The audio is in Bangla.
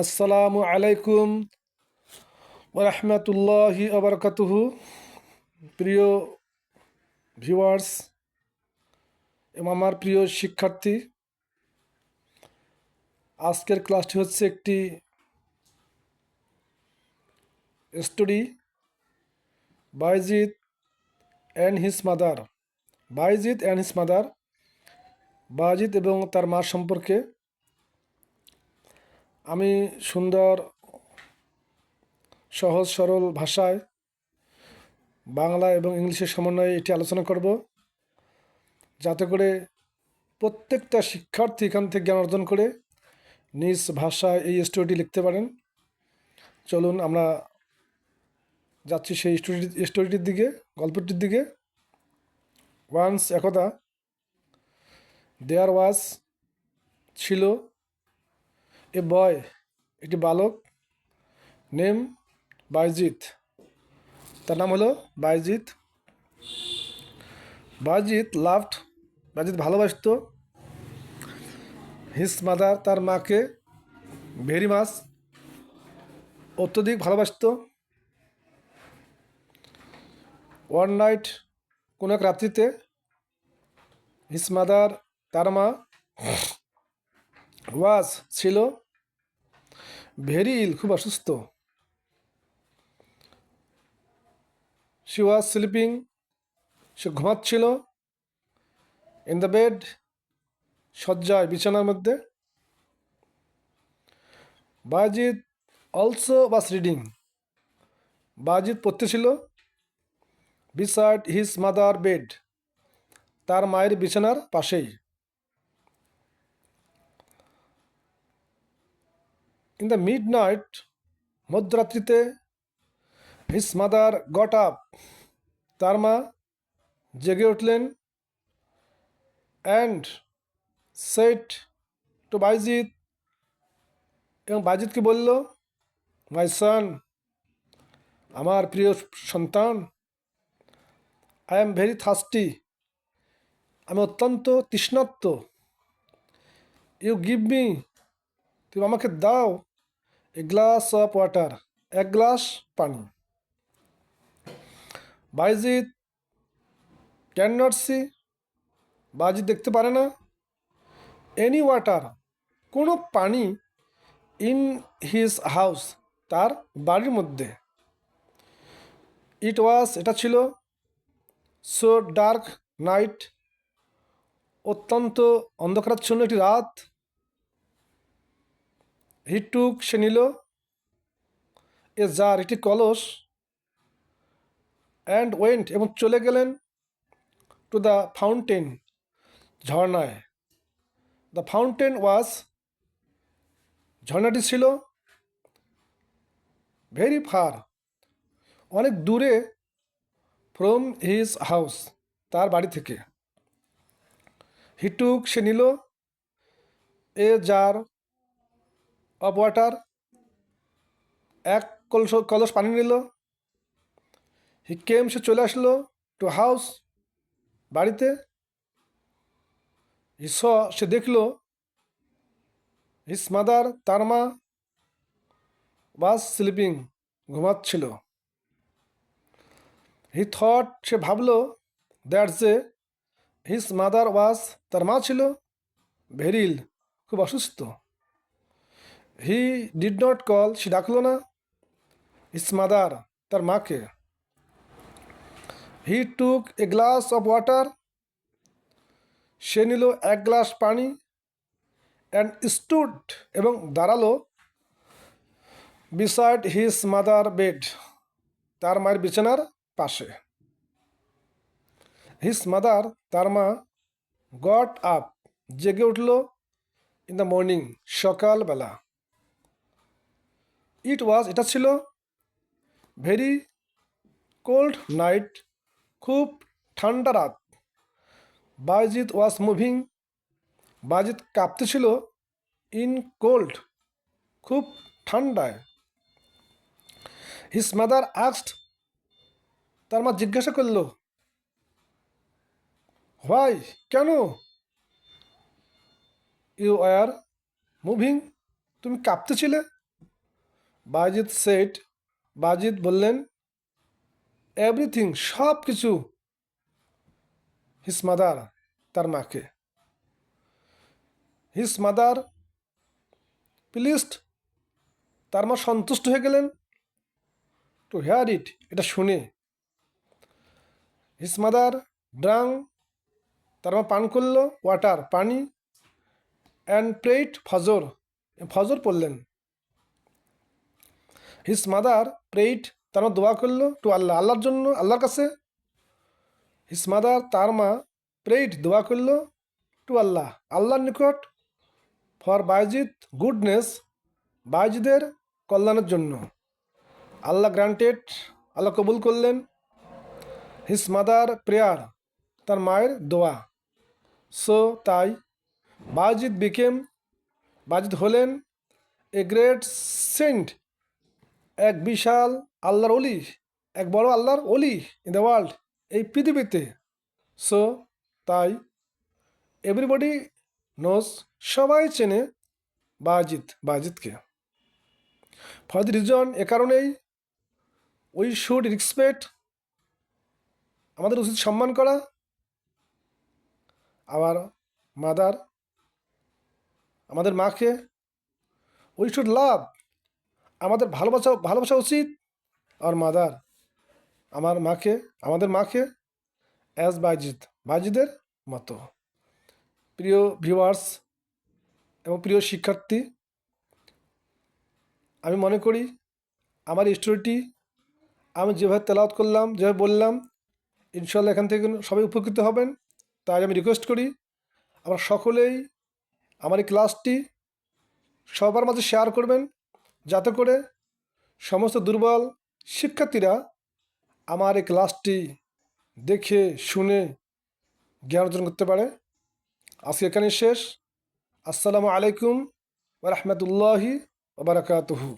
আসসালামু আলাইকুম রহমতুল্লাহি আবরকাতুহু প্রিয় ভিউয়ার্স, এবং আমার প্রিয় শিক্ষার্থী, আজকের ক্লাসটি হচ্ছে একটি story Bayazid and his mother Bayazid and his mother Bayazid এবং তার মা সম্পর্কে আমি সুন্দর, সহজ, সরল ভাষায় বাংলা এবং ইংলিশের সমন্বয়ে এটি আলোচনা করব। যাতে করে প্রত্যেকটা শিক্ষার্থী এখান থেকে জ্ঞান অর্জন করে নিজ ভাষায় এই স্টোরিটি লিখতে পারেন। চলুন আমরা যাচ্ছি সেই স্টোরি স্টোরিটির দিকে, গল্পটির দিকে। ওয়ান্স একদা, দেয়ার ওয়াজ ছিল এ বয়, একটি বালক, নেম বাইজিৎ। তার নাম হলো বাইজিৎ। বাইজিৎ লাভড বাইজিৎ ভালোবাসত। হিস মাদার তার মাকে ভেরি মাছ অত্যধিক ভালোবাসত। ওয়ান নাইট কোনো এক রাত্রিতে হিস মাদার তার মা ওয়াজ ছিল ভেরি ইল খুব অসুস্থ। শি ওয়াজ স্লিপিং সে ঘুমাচ্ছিল ইন দ্য বেড শয্যায়, বিছানার মধ্যে। Bayazid also was reading Bayazid পড়তেছিল beside his mother bed তার মায়ের বিছানার পাশেই। ইন দ্য মিড নাইট মধ্যরাত্রিতে হিস মাদার গট আপ তার মা জেগে উঠলেন অ্যান্ড সেট টু বাইজিৎ এবং বাইজিৎকে বলল? মাই সন আমার প্রিয় সন্তান আই এম ভেরি থার্স্টি আমি অত্যন্ত তৃষ্ণার্ত। ইউ গিভ মি তুমি আমাকে দাও এ গ্লাস অফ ওয়াটার এক গ্লাস পানি। বাইজিৎ ক্যান নট সি বাজি দেখতে পারে না? এনি ওয়াটার, কোনো পানি ইন হিজ হাউস, তার বাড়ির মধ্যে। ইট ওয়াজ, এটা ছিল সো ডার্ক নাইট, অত্যন্ত অন্ধকারাচ্ছন্ন একটি রাত। হিটুক সে নিল এ জার একটি কলস অ্যান্ড ওয়েন্ট এবং চলে গেলেন টু দ্য ফাউন্টেন ঝর্ণায়। দ্য ফাউন্টেন ওয়াজ ঝর্ণাটি ছিল ভেরি ফার অনেক দূরে ফ্রম হিজ হাউস তার বাড়ি থেকে। হিটুক সে নিল এ জার অফ ওয়াটার এক কলস কলস পানি নিল। হি কেম সে চলে আসলো টু হাউস বাড়িতে। হি স সে দেখল হিস মাদার তার মা বাস স্লিপিং ঘুমাচ্ছিল। হি থট সে ভাবলো দ্যাট যে হিস মাদার ওয়াজ তার মা ছিল ভেরিল খুব অসুস্থ। হি ডিড নট কল সে ডাকলো না। হিস মাদার তার মাকে। He took a glass of water সে নিল এক গ্লাস পানি অ্যান্ড স্টুড এবং দাঁড়াল বিসাইড হিস মাদার বেড তার মায়ের বিছানার পাশে। হিস মাদার তার মা গট আপ জেগে উঠল ইন দ্য মর্নিং সকালবেলা। ইট ওয়াজ, এটা ছিল ভেরি কোল্ড নাইট, খুব ঠান্ডা রাত। বাজিদ ওয়াজ মুভিং বাজিদ কাঁপতেছিল ইন কোল্ড, খুব ঠান্ডায়। হিস মাদার আক্সড তার মা জিজ্ঞাসা করল, হোয়াই, কেন? ইউ আর মুভিং, তুমি কাঁপতেছিলে বাজিদ সেট বাজিদ বললেন, এভরিথিং সব কিছু হিস মাদার, তার মাকে। হিস মাদার, প্লিজড, তার মা সন্তুষ্ট হয়ে গেলেন? টু হেয়ার ইট এটা শুনে। হিস মাদার, ড্রাং, তার মা পান করল, ওয়াটার, পানি, অ্যান্ড প্রেইট ফজর। ফজর পড়লেন। হিস মাদার প্রেইট তার মা দোয়া করল টু আল্লাহ, আল্লাহর জন্য, আল্লাহর কাছে। হিস মাদার তার মা প্রেইট দোয়া করল টু আল্লাহ, আল্লাহর নিকট ফর বাইজিদ গুডনেস বাইজিদের কল্যাণের জন্য। আল্লাহ গ্রান্টেড আল্লাহ কবুল করলেন। হিস মাদার প্রেয়ার তার মায়ের দোয়া। সো তাই বাজিদ বিকেম বাজিদ হলেন এ গ্রেট সেন্ট এক বিশাল আল্লাহর অলি এক বড় আল্লাহর অলি ইন দ্য ওয়ার্ল্ড এই পৃথিবীতে। সো তাই এভরিবডি নোস সবাই চেনে বাজিদ বাজিদকে ফর দি রিজন এ কারণেই উই শুড রেসপেক্ট আমাদের উচিত সম্মান করা আবার মাদার আমাদের মাকে। উই শুড লাভ আমাদের ভালোবাসা ভালোবাসা উচিত আর মাদার। আমার মাকে, আমাদের মাকে অ্যাজ বাইজিদ বাইজিদের মতো। প্রিয় ভিউয়ার্স এবং প্রিয় শিক্ষার্থী, আমি মনে করি আমার স্টোরিটি আমি যেভাবে তেলাওয়াত করলাম, যেভাবে বললাম ইনশাল্লাহ এখান থেকে সবাই উপকৃত হবেন। তাই আমি রিকোয়েস্ট করি আমরা সকলেই আমার এই ক্লাসটি সবার মাঝে শেয়ার করবেন। যাতে করে সমস্ত দুর্বল শিক্ষার্থীরা আমার এই ক্লাসটি দেখে, শুনে জ্ঞান অর্জন করতে পারে। আজকে এখানে শেষ। আসসালামু আলাইকুম ওরহমতুল্লাহি ওবরাকাতুহু